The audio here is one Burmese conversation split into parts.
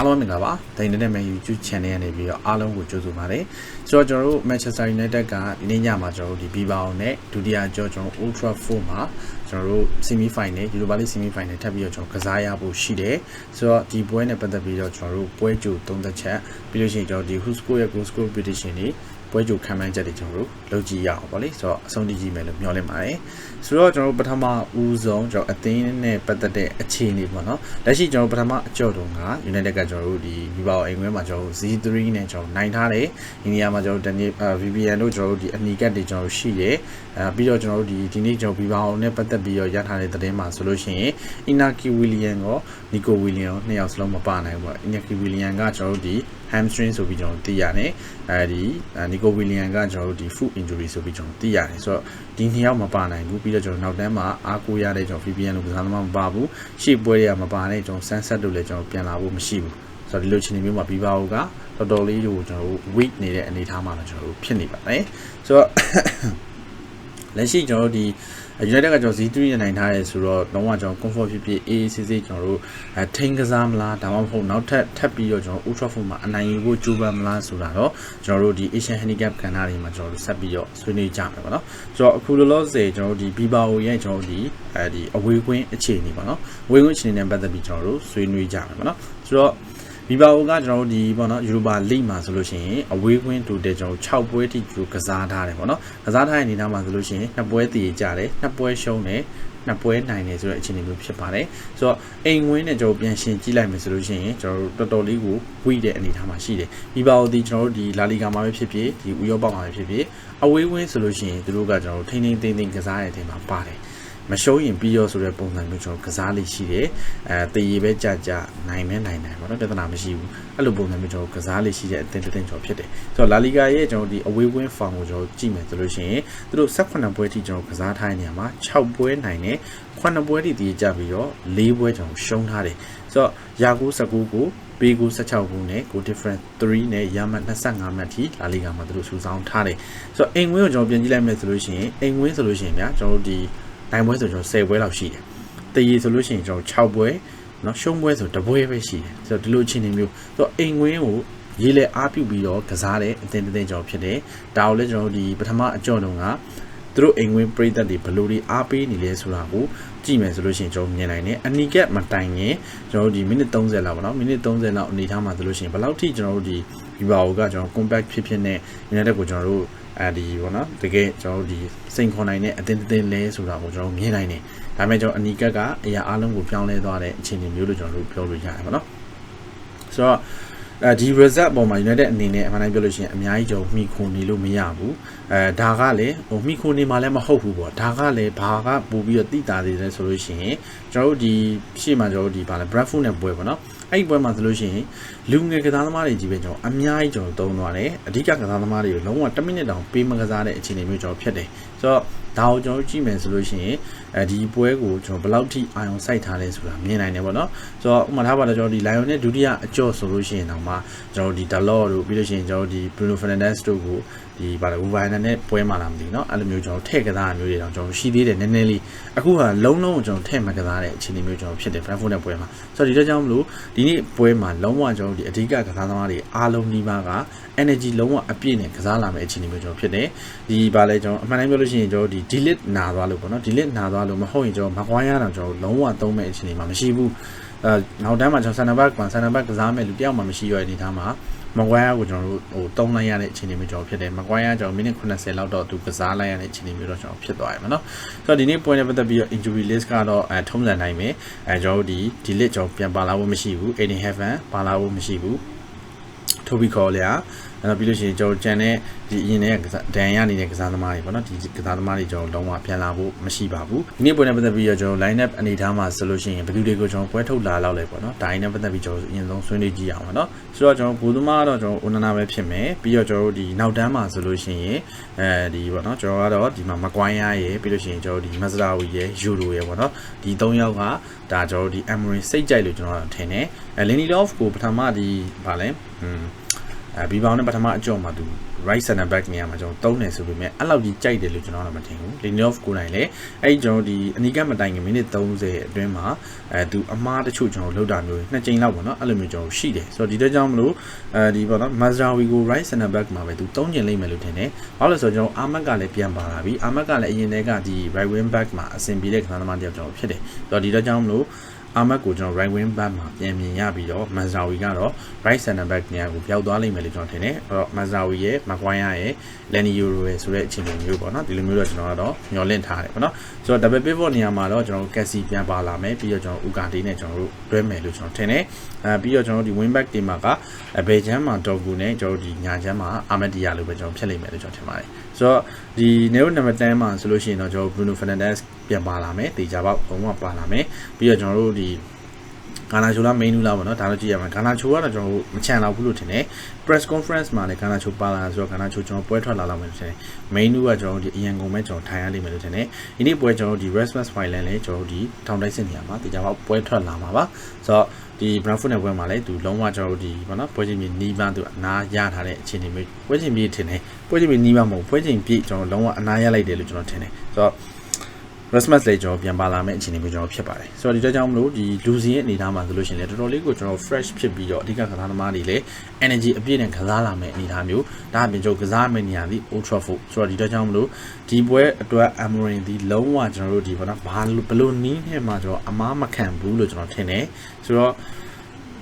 အားလုံးမင်္ဂလာပါဒိန်နေတဲ့ Man YouTube Channel ကနေပြီးတော့အားလုံးကိုကြိုဆိုပါတယ်ဆိုတော့ကျွန်တော်တို့ Manchester United ကဒီနေ့ညမှာကျွန်တော်တို့ဒီ Bilbao နဲ့ဒုတိယကြောကျွန်တော် Old Trafford မှာကျွန်တော်တို့ semi final Europa League semi final ထပ်ပြီးတော့ကျွန်တော်ကစားရဖို့ရှိတယ်ဆိုတော့ဒီပွဲနဲ့ပတ်သက်ပြီးတော့ကျွန်တော်တို့ပွဲကြိုသုံးသက်ချက်ပြီးလို့ရှိရင်ကျွန်တော်ဒီ Who score ရဲ့ goal score prediction တွေ ပွဲကြိုခံမှန်းချက်တွေကျွန်တော်တို့လုပ်ကြည့်ရအောင်ဗောလေဆိုတော့အဆုံးထိကြည့်မယ်လို့မျှော်လင့်ပါတယ်ဆိုတော့ကျွန်တော်တို့ပထမဦးဆုံးကျွန်တော်အသင်းနဲ့ပတ်သက်တဲ့အခြေအနေပေါ့နော်လက်ရှိကျွန်တော်ပထမအကြော့တုံးက United ကကျွန်တော်တို့ဒီဒီပါအိမ်ဝဲမှာကျွန်တော်တို့ Z3 နဲ့ကျွန်တော်နိုင်ထားတယ်ဒီနေရာမှာကျွန်တော်တို့ Daniel VPN တို့ကျွန်တော်တို့ဒီအနီကတ်တွေကျွန်တော်တို့ရှိတယ်အဲပြီးတော့ကျွန်တော်တို့ဒီဒီနေ့ကျွန်တော် Viva နဲ့ပတ်သက်ပြီးတော့ရထားတဲ့သတင်းမှာဆိုလို့ရှိရင် Inaki William ရော Nico William ရောနှစ်ယောက်စလုံးမပါနိုင်ဘူးပေါ့ Inaki William ကကျွန်တော်တို့ဒီ hamstring ဆိုပြီးကျွန်တော်သိရတယ်အဲဒီနီကိုဝီလီယန်ကကျွန်တော်တို့ဒီ foot injury ဆိုပြီးကျွန်တော်သိရတယ်ဆိုတော့ဒီနှစ်ယောက်မပါနိုင်ဘူးပြီးတော့ကျွန်တော်နောက်တန်းမှာအားကိုးရတဲ့ကျွန်တော် VPN လို့ကစားသမားမပါဘူးရှေ့ပွဲတွေကမပါတဲ့ကျွန်တော် sunset လို့လည်းကျွန်တော်ပြန်လာဖို့မရှိဘူးဆိုတော့ဒီလိုချင်းနေမျိုးမှာပြီးပါဦးကတော်တော်လေးကိုကျွန်တော်တို့ weak နေတဲ့အနေအထားမှာတော့ကျွန်တော်တို့ဖြစ်နေပါတယ်ဆိုတော့လက်ရှိကျွန်တော်တို့ဒီ United ကကျွန်တော် Z3 နဲ့နိုင်ထားရဲဆိုတော့လုံးဝကျွန်တော် comfort ဖြစ်ဖြစ် AACC ကျွန်တော်တို့အဲထိန်းကစားမလားဒါမှမဟုတ်နောက်ထပ်ထပ်ပြီးတော့ကျွန်တော် Ultra Foot မှာအနိုင်ယူဖို့ကြိုးပမ်းမလားဆိုတာတော့ကျွန်တော်တို့ဒီ Asian Handicap ကဏ္ဍတွေမှာကျွန်တော်တို့ဆက်ပြီးတော့ဆွေးနွေးကြမယ်ပေါ့နော်ဆိုတော့အခုလောလောဆယ်ကျွန်တော်တို့ဒီ Bilbao ရဲ့ကျွန်တော်တို့ဒီအဲဒီအဝေးကွင်းအခြေအနေပေါ့နော်အဝေးကွင်းအခြေအနေနဲ့ပတ်သက်ပြီးကျွန်တော်တို့ဆွေးနွေးကြမယ်ပေါ့နော်ဆိုတော့ ဘီဘာအိုကကျွန်တော်တို့ဒီပေါ့နော်ယူရိုပါလိမှာဆိုလို့ရှိရင်အဝေးကွင်းတူတဲ့ကျွန်တော်6ပွဲထိကျကစားထားတယ်ပေါ့နော်ကစားထားတဲ့အနေအထားမှာဆိုလို့ရှိရင်နှစ်ပွဲတည်ကြတယ်နှစ်ပွဲရှုံးတယ်နှစ်ပွဲနိုင်တယ်ဆိုတဲ့အခြေအနေမျိုးဖြစ်ပါတယ်ဆိုတော့အိမ်ဝင်းနဲ့ကျွန်တော်ပြန်ရှင်းကြည့်လိုက်မယ်ဆိုလို့ရှိရင်ကျွန်တော်တို့တော်တော်လေးကိုဝိတဲ့အနေအထားမှာရှိတယ်ဘီဘာအိုဒီကျွန်တော်တို့ဒီလာလီဂါမှာပဲဖြစ်ဖြစ်ဒီဥရောပမှာပဲဖြစ်ဖြစ်အဝေးဝင်းဆိုလို့ရှိရင်သူတို့ကကျွန်တော်တို့ထိန်းထိန်းသိမ်းသိမ်းကစားရတဲ့အချိန်မှာပါတယ် မရှုံးရင်ပြီးရောဆိုတဲ့ပုံစံမျိုးကျွန်တော်ကစားလေးရှိတယ်အဲတည်ရပဲကြကြနိုင်မဲနိုင်နိုင်ပေါ့နော်ပြဿနာမရှိဘူးအဲ့လိုပုံစံမျိုးကျွန်တော်ကစားလေးရှိတဲ့အသင်းတစ်သင်းကျွန်တော်ဖြစ်တယ်ဆိုတော့လာလီဂါရဲ့ကျွန်တော်ဒီအဝေးဝင်းဖောင်ကိုကျွန်တော်ကြည့်မယ်ဆိုလို့ရှိရင်သူတို့18ပွဲထိကျွန်တော်ကစားထားတဲ့နေရာမှာ6ပွဲနိုင်တယ်9ပွဲထိတည်ကြပြီးတော့4ပွဲကျွန်တော်ရှုံးထားတယ်ဆိုတော့ယာကူ19ကိုပေးကို16ခုနဲ့ကို different 3နဲ့ရမှတ်25မှတ်ထိလာလီဂါမှာသူတို့စူးစောင်းထားတယ်ဆိုတော့အိမ်ဝင်းကိုကျွန်တော်ပြင်ကြည့်လိုက်မယ်ဆိုလို့ရှိရင်အိမ်ဝင်းဆိုလို့ရှိရင်ဗျာကျွန်တော်တို့ဒီ နိုင်ပွဲဆိုကျွန်တော်10ပွဲလောက်ရှိတယ်။တည်ရဆိုလို့ရှိရင်ကျွန်တော်6ပွဲเนาะရှုံးပွဲဆိုတပွဲပဲရှိတယ်။ဆိုတော့ဒီလိုအခြေအနေမျိုးဆိုတော့အိမ်ငွင်းကိုရေးလဲအားပြုပြီးတော့ကစားတဲ့အသင်းတစ်သင်းကျွန်တော်ဖြစ်တယ်။ဒါကိုလည်းကျွန်တော်ဒီပထမအကြော့တုန်းကသူတို့အိမ်ဝင်ပရိသတ်တွေဘယ်လိုတွေအားပေးနေလဲဆိုတာကိုကြည့်မယ်ဆိုလို့ရှိရင်ကျွန်တော်မြင်နိုင်တယ်အနီကက်မတိုင်ရင်ကျွန်တော်တို့ဒီမိနစ်30လောက်ပေါ့နော်မိနစ်30လောက်အနေထားမှာဆိုလို့ရှိရင်ဘယ်လောက်ထိကျွန်တော်တို့ဒီဒီဘာကိုကကျွန်တော် compact ဖြစ်ဖြစ်နဲ့ United ကိုကျွန်တော်တို့ အဲဒီပေါ့နော်တကယ်ကျွန်တော်တို့ဒီစိန်ခေါ်နိုင်တဲ့အတင်းတင်းလဲဆိုတာကိုကျွန်တော်မြင်နိုင်တယ်ဒါပေမဲ့ကျွန်တော်အနီကက်ကအရာအလုံးကိုပြောင်းလဲသွားတဲ့အခြေအနေမျိုးလို့ကျွန်တော်တို့ပြောလို့ရတယ်ပေါ့နော်ဆိုတော့ အဲဒီ result ပေါ်မှာ United အနေနဲ့အမှန်တိုင်းပြောလို့ရှိရင်အများကြီးကျွန်တော်မိခုန်နေလို့မရဘူးအဲဒါကလည်းဟိုမိခုန်နေမှလည်းမဟုတ်ဘူးပေါ့ဒါကလည်းဘာကပို့ပြီးတော့တိတာသေးတယ်ဆိုလို့ရှိရင်ကျွန်တော်တို့ဒီရှေ့မှာကျွန်တော်တို့ဒီဗာလဲ Bradford နဲ့ပွဲပေါ့နော်အဲ့ဒီပွဲမှာဆိုလို့ရှိရင်လူငယ်ကစားသမားတွေကြီးပဲကျွန်တော်အများကြီးကျွန်တော်သုံးသွားတယ်အဓိကကစားသမားတွေကိုလုံးဝ1မိနစ်တောင်ပေးမကစားတဲ့အခြေအနေမျိုးကျွန်တော်ဖြစ်တယ် ဆိုတော့ဒါကိုကျွန်တော်ကြည့်မယ်ဆိုလို့ရှိရင်အဲဒီပွဲကိုကျွန်တော်ဘယ်လောက်ထိအာရုံစိုက်ထားလဲဆိုတာမြင်နိုင်တယ်ပေါ့နော်ဆိုတော့ဥပမာထားပါတော့ကျွန်တော်ဒီ Lion နဲ့ဒုတိယအကျော့ဆိုလို့ရှိရင်တော့မှကျွန်တော်ဒီ Dalot တို့ပြီးလို့ရှိရင်ကျွန်တော်ဒီ Bruno Fernandes တို့ကို ဒီဗာလေ Wolverhampton နဲ့ပွဲမှာလာမသိเนาะအဲ့လိုမျိုးကျွန်တော်ထည့်ကစားမျိုးတွေတော့ကျွန်တော်ရှိသေးတယ်နည်းနည်းလေးအခုကလုံးလုံးကျွန်တော်ထည့်မကစားတဲ့အခြေအနေမျိုးကျွန်တော်ဖြစ်တယ် Brentford နဲ့ပွဲမှာဆိုတော့ဒီတော့ကြောင့်မလို့ဒီနေ့ပွဲမှာလုံးဝကျွန်တော်ဒီအဓိကကစားသမားတွေအားလုံးဒီမှာက energy လုံးဝအပြည့်နဲ့ကစားလာမယ့်အခြေအနေမျိုးကျွန်တော်ဖြစ်တယ်ဒီဗာလေကျွန်တော်အမှန်တမ်းပြောလို့ရှိရင်ကျွန်တော်ဒီ delete နာသွားလို့ပေါ့နော် delete နာသွားလို့မဟုတ်ရင်ကျွန်တော်မကွာရတော့ကျွန်တော်လုံးဝသုံးမဲ့အခြေအနေမှာမရှိဘူးအဲနောက်တန်းမှာကျွန်တော်ဆန်နဘတ်ကွန်ဆန်နဘတ်ကစားမဲ့လူတယောက်မှမရှိရတဲ့အနေထားမှာ မကွာရကိုကျွန်တော်တို့ဟိုတုံးလိုက်ရတဲ့အခြေအနေမျိုးကျွန်တော်ဖြစ်တယ်မကွာရကျွန်တော်မိနစ်80လောက်တော့သူကစားလိုက်ရတဲ့အခြေအနေမျိုးတော့ကျွန်တော်ဖြစ်သွားရမှာเนาะဆိုတော့ဒီနေ့ point နဲ့ပတ်သက်ပြီးတော့ injury list ကတော့အဲထုံးစံနိုင်မယ်အဲကျွန်တော်တို့ဒီ delete ကျွန်တော်ပြန်ပါလာဖို့မရှိဘူး Aiden Heaven ပါလာဖို့မရှိဘူး Toby Collier အဲ့တော့ပြီးလို့ရှိရင်ကျွန်တော်ကြံတဲ့ဒီအရင်ကဒန်ရနေတဲ့ကစားသမားတွေပေါ့နော်ဒီကစားသမားတွေကျွန်တော်လုံးဝပြန်လာဖို့မရှိပါဘူးဒီနေ့ပွဲနဲ့ပတ်သက်ပြီးတော့ကျွန်တော် line up အနေထားမှာဆိုလို့ရှိရင်ဘယ်သူတွေကိုကျွန်တော်ပွဲထုတ်လာလောက်လဲပေါ့နော်ဒါရင်းနဲ့ပတ်သက်ပြီးကျွန်တော်အရင်ဆုံးဆွေးနွေးကြည့်အောင်ပါနော်ဆိုတော့ကျွန်တော်ဘူသမားကတော့ကျွန်တော်ဦးနနာပဲဖြစ်မယ်ပြီးတော့ကျွန်တော်ဒီနောက်တန်းမှာဆိုလို့ရှိရင်အဲဒီပေါ့နော်ကျွန်တော်ကတော့ဒီမှာမကွိုင်းရရဲ့ပြီးလို့ရှိရင်ကျွန်တော်ဒီမဇရာဝီရဲ့ယူရိုရဲ့ပေါ့နော်ဒီ၃ယောက်ကဒါကျွန်တော်ဒီ Emery စိတ်ကြိုက်လို့ကျွန်တော်ထင်တယ်အဲ Lenny Love ကိုပထမဒီဗာလဲอืม အဲဘီဘောင်နဲ့ပထမအကြော့မှာသူ right center back နေရာမှာကျွန်တော်တုံးတယ်ဆိုပေမဲ့အဲ့လောက်ကြီးကြိုက်တယ်လို့ကျွန်တော်တော့မထင်ဘူး Lindelof ကိုယ်တိုင်လည်းအဲ့ဒီကျွန်တော်ဒီအနီးကမတိုင်ခင်မိနစ်30အတွင်းမှာအဲသူအမားတချို့ကျွန်တော်လောက်တာမျိုးနှစ်ကြိမ်လောက်ပေါ့နော်အဲ့လိုမျိုးကျွန်တော်ရှိတယ်ဆိုတော့ဒီတော့ကြောင့်မလို့အဲဒီပေါ့နော် Mazraoui ကို right center back မှာပဲသူတုံးကျင်လိမ့်မယ်လို့ထင်တယ်ဘာလို့လဲဆိုတော့ကျွန်တော်အာမတ်ကလည်းပြန်ပါလာပြီအာမတ်ကလည်းအရင်တည်းကဒီ right wing back မှာအဆင်ပြေတဲ့ခဏသမားတယောက်ကျွန်တော်ဖြစ်တယ်ဆိုတော့ဒီတော့ကြောင့်မလို့ အာမတ်ကိုကျွန်တော် right wing back မှာပြန်မြင်ရပြီးတော့ Mazraoui ကတော့ right center back နေရာကိုပြောက်သွားလိမ့်မယ်လို့ကျွန်တော်ထင်တယ်အဲ့တော့ Mazraoui ရဲ့ Maguire ရဲ့ Lenny Euro ရဲ့ဆိုတဲ့အခြေအနေမျိုးပေါ့နော်ဒီလိုမျိုးတော့ကျွန်တော်ကတော့မျှော်လင့်ထားတယ်ပေါ့နော်ဆိုတော့ double pivot နေရာမှာတော့ကျွန်တော် Cassie ပြန်ပါလာမယ်ပြီးတော့ကျွန်တော် Ugarte နဲ့ကျွန်တော်တို့တွဲမယ်လို့ကျွန်တော်ထင်တယ်အဲပြီးတော့ကျွန်တော်ဒီ wing back တင်မှာကအဘေချမ်းမှာ Dogu နဲ့ကျွန်တော်ဒီညာချမ်းမှာ Armadia လို့ပဲကျွန်တော်ဖြစ်လိမ့်မယ်လို့ကျွန်တော်ထင်ပါတယ်ဆိုတော့ဒီ Nero number 10မှာဆိုလို့ရှိရင်တော့ကျွန်တော် Bruno Fernandes ပြန်ပါလာမယ်တေချာပေါက်ဘုံကပါလာမယ်ပြီးတော့ကျွန်တော်တို့ဒီဂါနာချိုလာ main လူလာပေါ့နော်ဒါတော့ကြည့်ရမှာဂါနာချိုကတော့ကျွန်တော်တို့မချန်တော့ဘူးလို့ထင်တယ် press conference မှာလည်းဂါနာချိုပါလာဆိုတော့ဂါနာချိုကျွန်တော်ပွဲထွက်လာလောက်မယ်ထင်တယ် main လူကကျွန်တော်တို့ဒီအရန်ကုန်မဲ့ကျွန်တော်ထိုင်ရလိမ့်မယ်လို့ထင်တယ်ဒီနေ့ပွဲကျွန်တော်တို့ဒီ Rasmus Finland လည်းကျွန်တော်တို့ဒီထောင်တိုက်စစ်နေရာမှာတေချာပေါက်ပွဲထွက်လာမှာပါဆိုတော့ဒီ Brentford နဲ့ပွဲမှာလည်းသူလုံးဝကျွန်တော်တို့ဒီဘာနော်ပွဲချင်းမြေနီးပန်းသူအနားရထားတဲ့အခြေအနေမျိုးပွဲချင်းမြေထင်တယ်ပွဲချင်းမြေနီးပန်းမဟုတ်ပွဲချင်းပြည့်ကျွန်တော်လုံးဝအနားရလိုက်တယ်လို့ကျွန်တော်ထင်တယ်ဆိုတော့ Rasmus လေးကျွန်တော်ပြန်ပါလာမယ့်အခြေအနေမျိုးကျွန်တော်ဖြစ်ပါတယ်ဆိုတော့ဒီတော့ကြောင့်မလို့ဒီလူစီရဲ့အနေအထားမှာဆိုလို့ရှိရင်လည်းတော်တော်လေးကိုကျွန်တော် fresh ဖြစ်ပြီးတော့အဓိကကစားသမားတွေလည်း energy အပြည့်နဲ့ကစားလာမယ့်အနေအထားမျိုးဒါအပြင်ကျွန်တော်ကစားမယ့်နေရာဒီ Old Trafford ဆိုတော့ဒီတော့ကြောင့်မလို့ဒီပွဲအတွက် Amorim ဒီလုံးဝကျွန်တော်တို့ဒီဘောနော်ဘာလို့ဘလို့နီးနဲ့မှကျွန်တော်အမားမခံဘူးလို့ကျွန်တော်ထင်တယ်ဆိုတော့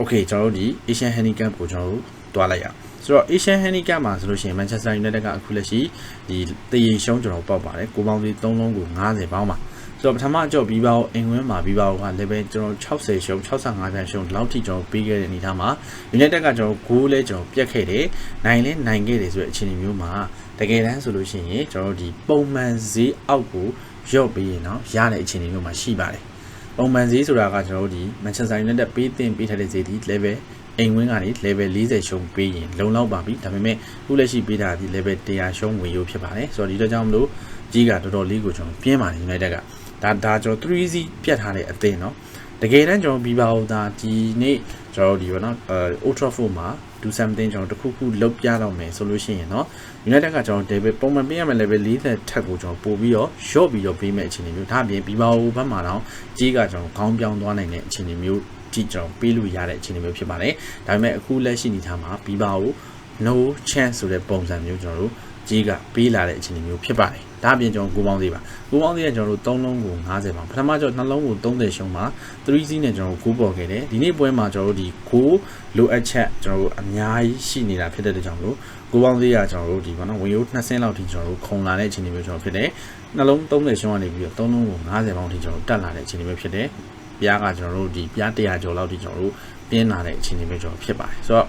okay ကျွန်တော်တို့ဒီ Asian Handicap ကိုကျွန်တော်တို့တွားလိုက်ရအောင် ဆိုတော့ Asian Handicap မှာဆိုလို့ရှိရင် Manchester United ကအခုလက်ရှိဒီတရေရှုံးကျွန်တော်ပောက်ပါတယ်ကိုပေါင်းစီ3လုံးကို90ပေါင်းပါဆိုတော့ပထမအကြော့ပြီးပါအောင်အင်ဝင်းမှာပြီးပါအောင်က level ကျွန်တော်60ရှုံး65ပြန်ရှုံးလောက်ထိကျွန်တော်ပြီးခဲ့တဲ့အနေအထားမှာ United ကကျွန်တော်ဂိုးလဲကျွန်တော်ပြတ်ခဲ့တယ်နိုင်လဲနိုင်ခဲ့တယ်ဆိုတဲ့အခြေအနေမျိုးမှာတကယ်တမ်းဆိုလို့ရှိရင်ကျွန်တော်ဒီပုံမှန်ဈေးအောက်ကိုရော့ပြီးရင်တော့ရတဲ့အခြေအနေမျိုးမှာရှိပါတယ်ပုံမှန်ဈေးဆိုတာကကျွန်တော်တို့ဒီ Manchester United ပေးတင်ပေးထားတဲ့ဈေးဒီ level အိမ်ဝင်းကနေ level 40ရှုံးပေးရင်လုံလောက်ပါပြီဒါပေမဲ့ခုလက်ရှိပေးတာဒီ level 100ရှုံးဝင်ရုံဖြစ်ပါတယ်ဆိုတော့ဒီတော့ကြောင့်မလို့ကြီးကတော်တော်လေးကိုကျွန်တော်ပြင်းပါတယ် United ကဒါဒါကျွန်တော် 3C ပြတ်ထားတဲ့အသင်းเนาะတကယ်တမ်းကျွန်တော်ပြီးပါဦးသားဒီနေ့ကျွန်တော်ဒီဘောနော်အဲ Old Trafford မှာ do something ကျွန်တော်တခုခုလုပ်ပြတော့မယ်ဆိုလို့ရှိရင်เนาะ United ကကျွန်တော် level ပုံမှန်ပေးရမယ့် level 40ထက်ကိုကျွန်တော်ပို့ပြီးတော့ short ပြီးတော့ပေးမယ့်အခြေအနေမျိုးဒါအပြင်ပြီးပါဦးဘက်မှာတော့ကြီးကကျွန်တော်ခေါင်းပြောင်းသွားနိုင်တဲ့အခြေအနေမျိုး ကြည့်ကျွန်တော်ပေးလို့ရတဲ့အခြေအနေမျိုးဖြစ်ပါတယ်ဒါပေမဲ့အခုလက်ရှိအနေထားမှာပြီးပါဦး no chance ဆိုတဲ့ပုံစံမျိုးကျွန်တော်တို့ကြီးကပေးလာတဲ့အခြေအနေမျိုးဖြစ်ပါတယ်ဒါအပြင်ကျွန်တော်ကိုပေါင်းသေးပါကိုပေါင်းသေးကကျွန်တော်တို့3လုံးကို90ပါပထမကျွန်တော်နှလုံးကို30ရှုံးပါ3စီးနဲ့ကျွန်တော်ကိုပေါ်ခဲ့တယ်ဒီနေ့ပွဲမှာကျွန်တော်တို့ဒီကိုလိုအပ်ချက်ကျွန်တော်တို့အများကြီးရှိနေတာဖြစ်တဲ့ကြောင့်မလို့ကိုပေါင်းသေးကကျွန်တော်တို့ဒီဘာနော်ဝင်ရိုး2ဆင်းလောက်ထိကျွန်တော်တို့ခုံလာတဲ့အခြေအနေမျိုးကျွန်တော်ဖြစ်တယ်နှလုံး30ရှုံးကနေပြီးတော့3လုံးကို90ပေါင်းထိကျွန်တော်တက်လာတဲ့အခြေအနေမျိုးဖြစ်တယ် ပြားကကျွန်တော်တို့ဒီပြား100ကျော်လောက်ထိကျွန်တော်တို့ပြင်းလာတဲ့အခြေအနေမျိုးကျွန်တော်ဖြစ်ပါတယ်ဆိုတော့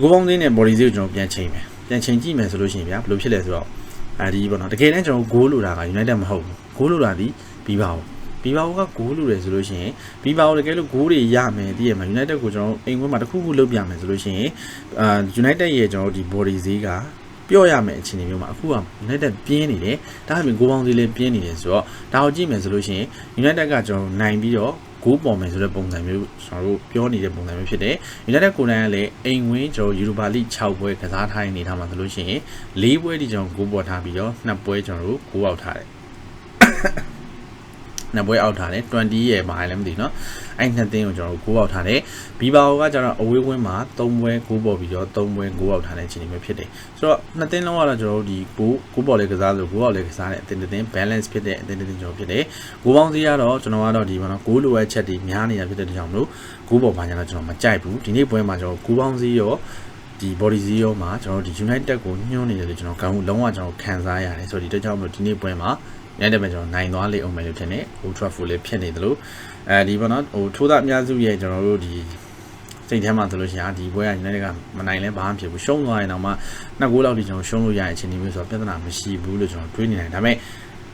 ကိုပေါင်းသေးနဲ့ body ကိုကျွန်တော်ပြန်ချိန်မယ်ပြန်ချိန်ကြည့်မယ်ဆိုလို့ရှိရင်ဗျာဘယ်လိုဖြစ်လဲဆိုတော့အဲဒီပေါ့နော်တကယ်တမ်းကျွန်တော်ဂိုးလိုတာက United မဟုတ်ဘူးဂိုးလိုတာဒီပြီးပါဦးပြီးပါဦးကဂိုးလိုတယ်ဆိုလို့ရှိရင်ပြီးပါဦးတကယ်လို့ဂိုးတွေရမယ်တည်ရမှာ United ကိုကျွန်တော်အိမ်ခွဲမှာတစ်ခုခုလုပ်ပြမယ်ဆိုလို့ရှိရင်အာ United ရဲ့ကျွန်တော်ဒီ body ဈေးက ပြော့ရမယ်အခြေအနေမျိုးမှာအခုက United ပြင်းနေတယ်ဒါအပြင်ဂိုးပေါင်းဈေးလည်းပြင်းနေတယ်ဆိုတော့ဒါကိုကြည့်မယ်ဆိုလို့ရှိရင် United ကကျွန်တော်နိုင်ပြီးတော့ဂိုးပေါ်မယ်ဆိုတဲ့ပုံစံမျိုးကျွန်တော်တို့ပြောနေတဲ့ပုံစံမျိုးဖြစ်တယ်။ United ကိုယ်တိုင်ကလည်းအိမ်ဝင်းကျွန်တော် Europa League 6ပွဲကစားထားနေထားမှာဆိုလို့ရှိရင်၄ပွဲဒီကျွန်တော်ဂိုးပေါ်ထားပြီးတော့နှစ်ပွဲကျွန်တော်တို့ဂိုးအောက်ထားတယ်။ နှစ်ပွဲအောက်ထားတယ်20ရဲ့ဘာလဲမသိနော်အဲ့နှစ်သင်းကိုကျွန်တော်တို့ဂိုးအောက်ထားတယ်ဘီဘာအိုကကျတော့အဝေးဝင်းမှာ3ပွဲဂိုးပေါ်ပြီးတော့3ပွဲဂိုးအောက်ထားတဲ့အခြေအနေမျိုးဖြစ်တယ်ဆိုတော့နှစ်သင်းလုံးကတော့ကျွန်တော်တို့ဒီဂိုးဂိုးပေါ်လေးကစားလို့ဂိုးအောက်လေးကစားတဲ့အသင်းတစ်သင်း balance ဖြစ်တဲ့အသင်းတစ်သင်းကျွန်တော်ဖြစ်တယ်ဂိုးပေါင်းစီးကတော့ကျွန်တော်ကတော့ဒီမှာနော်ဂိုးလိုအပ်ချက်တွေများနေတာဖြစ်တဲ့ကြောင့်မလို့ဂိုးပေါ်ဘာညာတော့ကျွန်တော်မကြိုက်ဘူးဒီနေ့ပွဲမှာကျွန်တော်ဂိုးပေါင်းစီးရောဒီ body zero မှာကျွန်တော်ဒီ United ကိုညှိုးနေတယ်လို့ကျွန်တော်ကောင်းလုံးဝကျွန်တော်ခံစားရတယ်ဆိုတော့ဒီတကြောင်မလို့ဒီနေ့ပွဲမှာ ညနေပိုင်းကျွန်တော်နိုင်သွားလိမ့်အောင်မယ်လို့ထင်တယ် Old Trafford လေးဖြစ်နေသလိုအဲဒီပေါ့နော်ဟိုထိုးသားအများစုရဲ့ကျွန်တော်တို့ဒီစိတ်ထဲမှာဆိုလို့ရှိရင်ဒီပွဲက United ကမနိုင်လဲဘာမှဖြစ်ဘူးရှုံးသွားရင်တော့မှနှစ်ဂိုးလောက်ထိကျွန်တော်ရှုံးလို့ရတဲ့အခြေအနေမျိုးဆိုတော့ပြဿနာမရှိဘူးလို့ကျွန်တော်တွေးနေတယ်ဒါပေမဲ့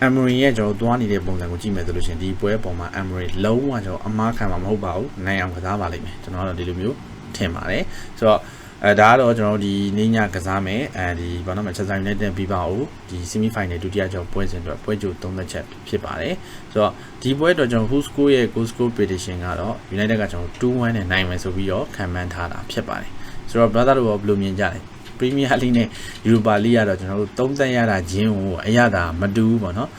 Emery ရဲ့ကျွန်တော်သွားနေတဲ့ပုံစံကိုကြည့်မယ်ဆိုလို့ရှိရင်ဒီပွဲပုံမှာ Emery လုံးဝကျွန်တော်အမားခံမှာမဟုတ်ပါဘူးနိုင်အောင်ကစားပါလိမ့်မယ်ကျွန်တော်ကတော့ဒီလိုမျိုးထင်ပါတယ်ဆိုတော့ အဲဒါကတော့ကျွန်တော်တို့ဒီနေ့ညကစားမယ်အဲဒီဘာလို့မချက်ဆိုင်နဲ့တင်ပြီးပါဦးဒီ semi final ဒုတိယကျောင်းပွဲစဉ်အတွက်ပွဲကြို၃သက်ချက်ဖြစ်ပါတယ်ဆိုတော့ဒီပွဲအတွက်ကျွန်တော် who score ရဲ့ goal score prediction ကတော့ United ကကျွန်တော်2-1နဲ့နိုင်မယ်ဆိုပြီးတော့ခံမှန်းထားတာဖြစ်ပါတယ်ဆိုတော့ brother တို့ဘယ်လိုမြင်ကြလဲ Premier League နဲ့ Europa League ကတော့ကျွန်တော်တို့သုံးသပ်ရတာချင်းဟိုအရသာမတူဘူးပေါ့နော်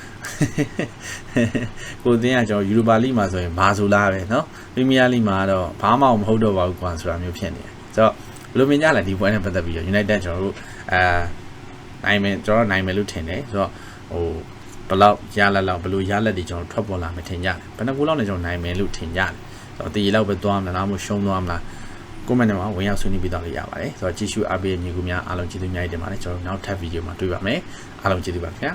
ကိုသင်းကကျွန်တော် Europa League မှာဆိုရင်မာဆိုလာပဲနော် Premier League မှာတော့ဘာမှမဟုတ်တော့ပါဘူးကွာဆိုတာမျိုးဖြစ်နေတယ်ဆိုတော့ ဘယ်လိုမြင်ကြလဲဒီပွဲနဲ့ပတ်သက်ပြီးတော့ United ကျွန်တော်တို့အာနိုင်မယ်ကျွန်တော်နိုင်မယ်လို့ထင်တယ်ဆိုတော့ဟိုဘယ်လောက်ရလက်လောက်ဘယ်လိုရလက်တွေကျွန်တော်ထွက်ပေါ်လာမယ်ထင်ကြတယ်ဘယ်နှကူလောက်နဲ့ကျွန်တော်နိုင်မယ်လို့ထင်ကြတယ်ဆိုတော့တည်လောက်ပဲသွားမလားလားမရှုံးသွားမလား comment ထဲမှာဝင်ရောက်ဆွေးနွေးပြတော့လို့ရပါတယ်ဆိုတော့ကြည့်ရှုအားပေးညီကူများအားလုံးကျေးဇူးများတင်ပါတယ်ကျွန်တော်တို့နောက်ထပ်ဗီဒီယိုမှာတွေ့ပါမယ်အားလုံးကျေးဇူးပါခင်ဗျာ